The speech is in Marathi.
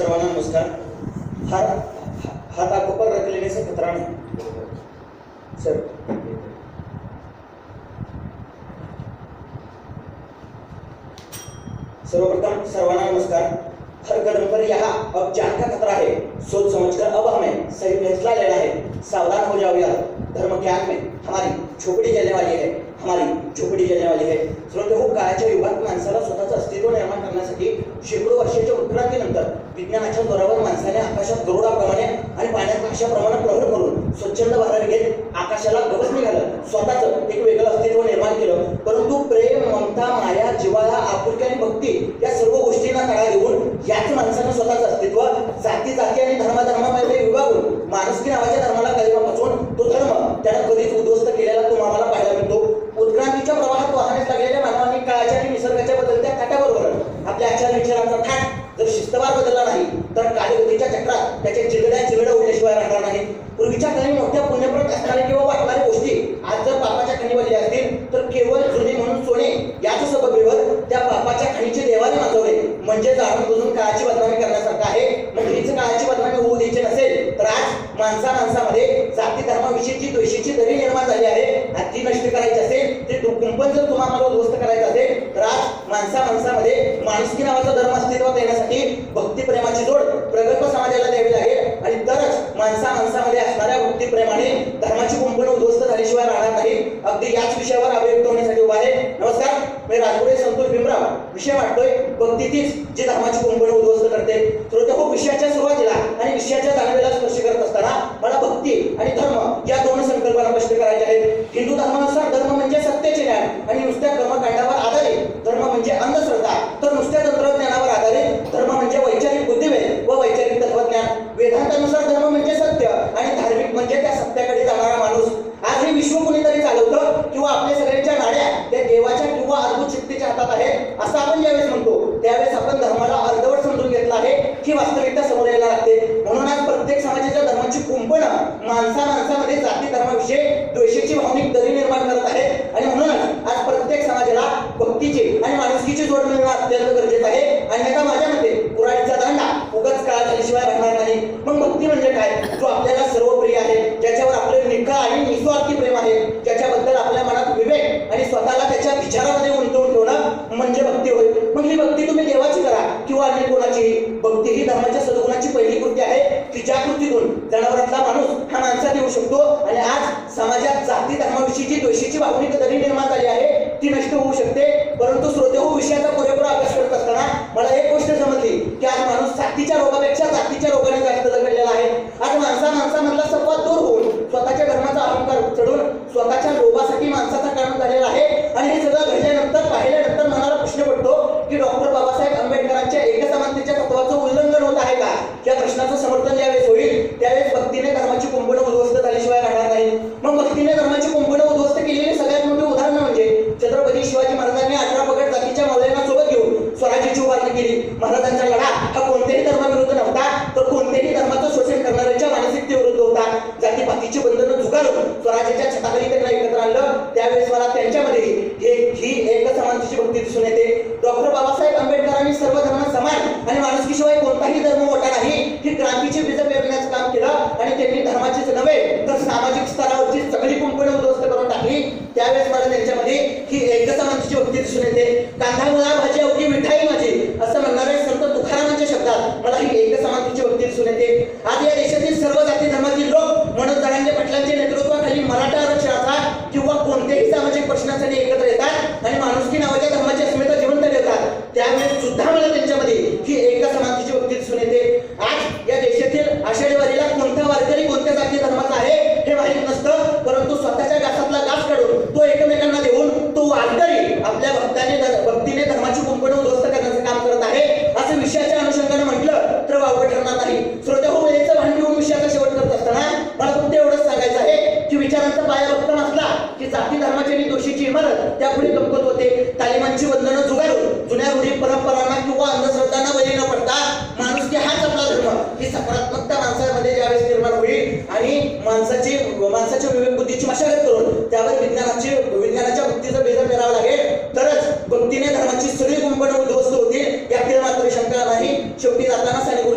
सर्वांना नमस्कार. हात हात आकोपर पर से खतरा सर. सर्वप्रथम सर्वांना नमस्कार. हर कदम पर यहाँ अब जान का खतरा है। सोच समझकर अब हमें सही फैसला लेना है। सावधान हो जाओ यार। धर्म ज्ञान में हमारी झोपड़ी जलने वाली है। हमारी झोपडी जलने वाली आहे श्रोते हो काळाच्या युगात माणसाला स्वतःचं अस्तित्व निर्माण करण्यासाठी शेकडो वर्षाच्या उत्क्रांतीनंतर विज्ञानाच्या जोरावर माणसाने आकाशात गरुडाप्रमाणे आणि पाण्यात अशाप्रमाणे प्रहर करून स्वच्छंद भारत घेत आकाशाला गवस निघालं. स्वतःच एक वेगळं अस्तित्व निर्माण केलं. परंतु प्रेम ममता माया जीवाला आपुलकी आणि भक्ती या सर्व गोष्टींना तडा घेऊन याच माणसानं स्वतःचं अस्तित्व जाती जाती आणि धर्माधर्मामध्ये विभागून माणुसकी नावाच्या धर्माला कलिमापासून तो धर्म त्यानं कधीच उद्ध्वस्त केलेला तो आम्हाला पाहायला मिळतो. उत्क्रांतीच्या प्रवाहात वाहण्यास लागलेल्या मानवाने काळाच्या आणि निसर्गाच्या बदलत्या काट्याबरोबर आपल्या आचार विचारांचा थाट पूर्वीच्या काळी मोठ्या पुण्यप्रत असणाऱ्या किंवा वाटणाऱ्या गोष्टी आज जर पापाच्या खाणी बनल्या असतील तर केवळ जुने म्हणून सोने याच सबबीवर त्या पापाच्या खाणीचे देवाने माजवले म्हणजे जाणून बुजून काळाची बदनामी करण्यासारखं आहे. मग हीच काळाची बदनामी होऊ द्यायची नसेल तर आज माणसा माणसामध्ये जाती धर्माविषयीची द्वेषीची दरी निर्माण झाली आहे. आणि ती नष्ट करायची असेल ते कुंपण जर तुम्हाला उद्ध्वस्त करायचं असेल तर आज माणसा माणसामध्ये माणुसकी नावाचा धर्म अस्तित्वात येण्यासाठी भक्ती प्रेमाची जोड प्रगल्भ समाजाला द्यावी लागेल. माणसा माणसामध्ये असणाऱ्या वृत्तीप्रेमाने धर्माची कुंपण उद्ध्वस्त झाल्याशिवाय राहणार नाही. अगदी याच विषयावर अभिव्यक्त होण्यासाठी उभा आहे. नमस्कार मी राजपुरे संतोष भीमराव. विषय वाटतोय भक्ती तीच जी धर्माची कुंपण उद्ध्वस्त करते श्रोते हो विषयाच्या सुरुवातीला आणि विषयाच्या जाणीवेला स्पर्श करत असताना मला भक्ती आणि धर्म या दोन संकल्पना स्पष्ट करायच्या आहेत हिंदू धर्मानुसार धर्म म्हणजे सत्याचे ज्ञान आणि नुसत्या कर्मकांडावर आधारित धर्म म्हणजे अंधश्रद्धा तर नुसत्या तंत्रज्ञानावर आधारित धर्म म्हणजे वैचारिक बुद्धिभेद व वैचारिक तत्वज्ञान वेदांतानुसार धर्म म्हणजे सत्य आणि धार्मिक म्हणजे त्या सत्याकडे जाणारा माणूस आज हे विश्व कोणीतरी चालवतं किंवा आपल्या सगळ्यांच्या नाड्या त्या देवाच्या किंवा अद्भुत शक्तीच्या हातात आहेत असं आपण ज्यावेळेस म्हणतो त्यावेळेस आपण धर्माला अर्धवट समजून घेतलं आहे ही वास्तविकता समोर यायला लागते. म्हणून आज प्रत्येक समाजाच्या धर्माची कुंपण माणसा माणसामध्ये जाती धर्माविषयी द्वेषाची भावनिक दरी निर्माण करत आहे. आणि म्हणूनच आज प्रत्येक समाजाला भक्तीचे आणि माणुसकीची जोड मिळणं अत्यंत गरजेचं आहे अन्यथा माझ्या मते कुराडीचा दांडा उगाच काळ झाल्याशिवाय राहणार नाही मग भक्ती म्हणजे काय जो आपल्याला सर्व प्रिय आहे ज्याच्यावर आपले निखळ आणि निस्वार्थी प्रेम आहे ज्याच्याबद्दल आपल्या मनात विवेक आणि स्वतःला त्याच्या विचारामध्ये गुंतवून ठेवणं म्हणजे भक्ती होय मग ही भक्ती तुम्ही देवाची करा किंवा अन्य कोणाची भक्ती ही धर्माच्या सद्गुणाची पहिली कृती आहे की ज्या कृतीतून जनावरातला माणूस हा माणसात येऊ शकतो आणि आज समाजात जाती धर्माविषयी जी द्वेषीची भावनिक दरी निर्माण झाली आहे ती नष्ट होऊ शकते. परंतु श्रोते हो विषयाचा पुरेपूर अभ्यास करत असताना मला एक गोष्ट समजली की आज माणूस जातीच्या रोगापेक्षा जातीच्या रोगाने जास्त जगलेला आहे आज माणसा माणसामधला संवाद दूर होऊन स्वतःच्या धर्माचा अहंकार चढून स्वतःच्या लोभासाठी माणसाचा कारण झालेला आहे आणि हे सगळं घडल्यानंतर पाहिल्यानंतर मनाला प्रश्न पडतो की डॉक्टर बाबासाहेब आंबेडकरांच्या एकसमानतेच्या तत्वाचं उल्लंघन होत आहे का या प्रश्नाचं समर्थन ज्यावेळेस होईल त्यावेळेस भक्तीने धर्माची कुंपण उद्ध्वस्त झाल्याशिवाय राहणार नाही मग भक्तीने धर्माची कुंपण उद्ध्वस्त केलेली सगळ्यात मोठी उदाहरण म्हणजे छत्रपती शिवाजी महाराजांनी अठरा पगड जातीच्या मावळ्यांना सोबत घेऊन स्वराज्याची उभारणी केली महाराजांचा लढा हा कोणत्याही धर्माविरुद्ध नव्हता तर कोणत्याही धर्माचं शोषण करणाऱ्यांच्या मानसिकतेविरुद्ध होता जातीपातीची बंधनं झुगारून स्वराज्याच्या छताखाली त्यांना एकत्र आणलं त्यावेळेस मला त्यांच्यामध्ये हे ही एकसमानतेची भक्ती दिसून येते डॉक्टर बाबासाहेब आंबेडकरांनी सर्व धर्म समान आणि माणुसकीशिवाय कोणताही धर्म मोठा नाही ही क्रांतीची बीज पेरण्याचं काम केलं आणि त्यांनी धर्माचीच नव्हे तर सामाजिक स्तरावरची सगळी कुंपणं उद्ध्वस्त करून टाकली. त्यावेळेस मला त्यांच्यामध्ये ही एकसमानतेची भक्ती दिसून येते. कांदा मुळा भाजी अवघी मिठाई माझी असं म्हणणारे संत तुकारामांच्या शब्दात मला ही एकसमानतेची भक्ती दिसून येते. आज या देशातील सर्व जाती धर्म लोक मनोज जरांगे पाटलांच्या नेतृत्वाखाली मराठा आरक्षणाचा किंवा कोणत्याही सामाजिक प्रश्नासाठी एकत्र येतात आणि माणुसकी नावाच्या धर्माची अस्मिता जिवंत ठेवतात त्यावेळेस सुद्धा मला त्यांच्यामध्ये ही एका समानतेची भक्ती दिसून येते आज या देशातील आषाढी वारीला कोणता वारकरी कोणत्या जाती धर्माचा आहे हे माहीत नसतं परंतु स्वतःच्या घासातला घास काढून तो एकमेकांना देऊन तो वारकरी आपल्या भक्ताने धर- भक्तीने धर्माची कुंपण उद्ध्वस्त करण्याचं काम करत आहे असं विषयाच्या अनुषंगाने म्हटलं करणार नाही श्रोते हो वेळेचं घेऊन विषयाचा शेवट करत असताना मला फक्त एवढंच सांगायचं आहे की विचारांचा पाया भक्त असला की जाती धर्माची आणि दोषीची इमारत त्यापुढे कमकत होते. तालिमांची बंधनं जुगारून जुन्या रूढी परंपरांना किंवा अंधश्रद्धांना बळी न पडता माणुसकी हाच आपला धर्म. ही सकारात्मकता माणसामध्ये ज्यावेळेस निर्माण होईल आणि माणसाची माणसाच्या विवेक बुद्धीची मशागत करून त्यावर विज्ञानाची विज्ञानाच्या बुद्धीचा बेजा पेरावं लागेल. तरच भक्तीने धर्माची सगळी कुंपणं उद्ध्वस्त होतील. फिर मात्र शंका नाही. शेवटी जाताना सांगितलं